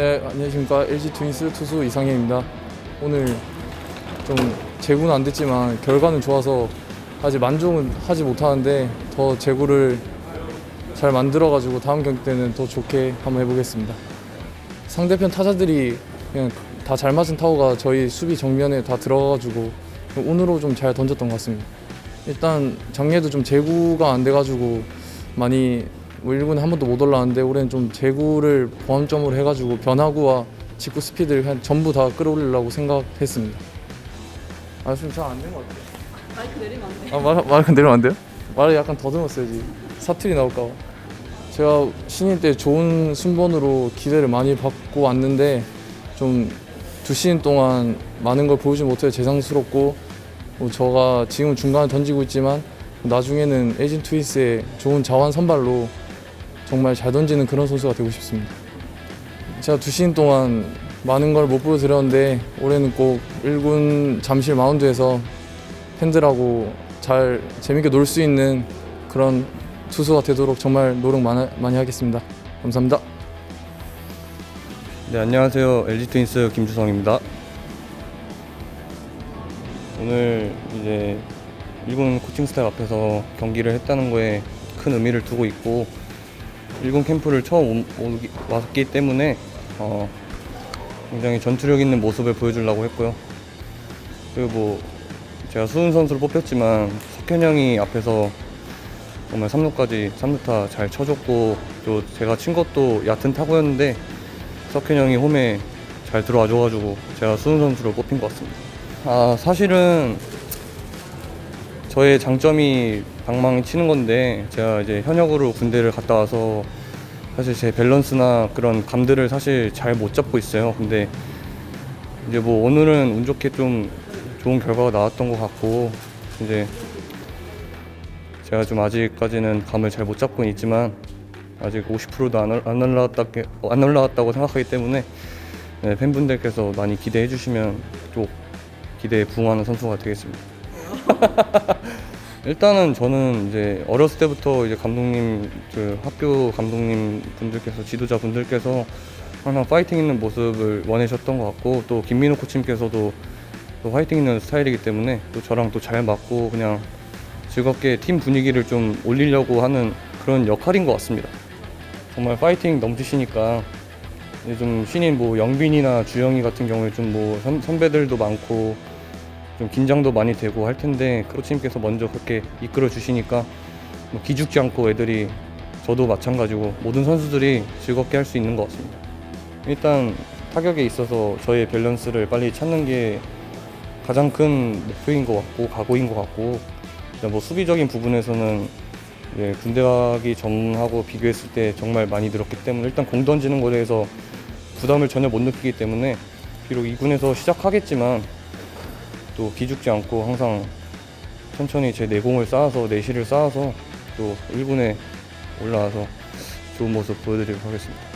네, 안녕하십니까. LG 트윈스 투수 이상현입니다. 오늘 좀 제구는 안 됐지만 결과는 좋아서 아직 만족은 하지 못하는데 더 제구를 잘 만들어가지고 다음 경기 때는 더 좋게 한번 해보겠습니다. 상대편 타자들이 그냥 다 잘 맞은 타구가 저희 수비 정면에 다 들어가가지고 운으로 좀 잘 던졌던 것 같습니다. 일단 작년에도 좀 제구가 안 돼가지고 많이 뭐 1군에 한 번도 못 올라왔는데 올해는 좀 제구를 보완점으로 해가지고 변화구와 직구 스피드를 그냥 전부 다 끌어올리려고 생각했습니다. 아 지금 잘 안 된 것 같아요. 마이크 내리면 안 돼. 아 말, 말 내리면 안 돼요? 말을 약간 더듬었어야지 사투리 나올까 봐 제가 신인 때 좋은 순번으로 기대를 많이 받고 왔는데 좀 두 시즌 동안 많은 걸 보여주지 못해 재상스럽고 뭐 저가 지금 중간에 던지고 있지만 나중에는 에이진 트윈스의 좋은 자완 선발로 정말 잘 던지는 그런 선수가 되고 싶습니다 제가 두 시즌 동안 많은 걸 못 보여드렸는데 올해는 꼭 1군 잠실 마운드에서 팬들하고 잘 재밌게 놀 수 있는 그런 투수가 되도록 정말 노력 많이, 하겠습니다. 감사합니다. 네 안녕하세요 LG 트윈스 김주성입니다. 오늘 이제 일본 코칭 스텝 앞에서 경기를 했다는 거에 큰 의미를 두고 있고 일본 캠프를 처음 오- 오기- 왔기 때문에 어, 굉장히 전투력 있는 모습을 보여주려고 했고요. 그리고 뭐 제가 수훈 선수를 뽑혔지만 석현 형이 앞에서 정말 3루까지 3루타 잘 쳐줬고 또 제가 친 것도 얕은 타구였는데 석현 형이 홈에 잘 들어와 줘가지고 제가 수훈 선수로 뽑힌 것 같습니다. 아 사실은 저의 장점이 방망이 치는 건데 제가 이제 현역으로 군대를 갔다 와서 사실 제 밸런스나 그런 감들을 사실 잘 못 잡고 있어요. 근데 이제 뭐 오늘은 운 좋게 좀 좋은 결과가 나왔던 것 같고 이제 제가 좀 아직까지는 감을 잘 못 잡고 있지만 아직 50%도 안, 올- 안 올라왔다 안 올라왔다고 생각하기 때문에 네, 팬분들께서 많이 기대해 주시면 또 기대에 부응하는 선수가 되겠습니다. 일단은 저는 이제 어렸을 때부터 이제 감독님 그 학교 감독님 분들께서 지도자 분들께서 항상 파이팅 있는 모습을 원하셨던 것 같고 또 김민호 코치님께서도 또 파이팅 있는 스타일이기 때문에 또 저랑 또 잘 맞고 그냥 즐겁게 팀 분위기를 좀 올리려고 하는 그런 역할인 것 같습니다. 정말 파이팅 넘치시니까 좀 신인 뭐 영빈이나 주영이 같은 경우에 좀 뭐 선배들도 많고 좀 긴장도 많이 되고 할 텐데 코치님께서 먼저 그렇게 이끌어 주시니까 뭐 기죽지 않고 애들이 저도 마찬가지고 모든 선수들이 즐겁게 할 수 있는 것 같습니다. 일단 타격에 있어서 저의 밸런스를 빨리 찾는 게 가장 큰 목표인 것 같고 각오인 것 같고 뭐 수비적인 부분에서는 군대 가기 전하고 비교했을 때 정말 많이 늘었기 때문에 일단 공 던지는 거에 대해서 부담을 전혀 못 느끼기 때문에 비록 2군에서 시작하겠지만 또 기죽지 않고 항상 천천히 제 내공을 쌓아서 내실을 쌓아서 또 1군에 올라와서 좋은 모습 보여드리도록 하겠습니다.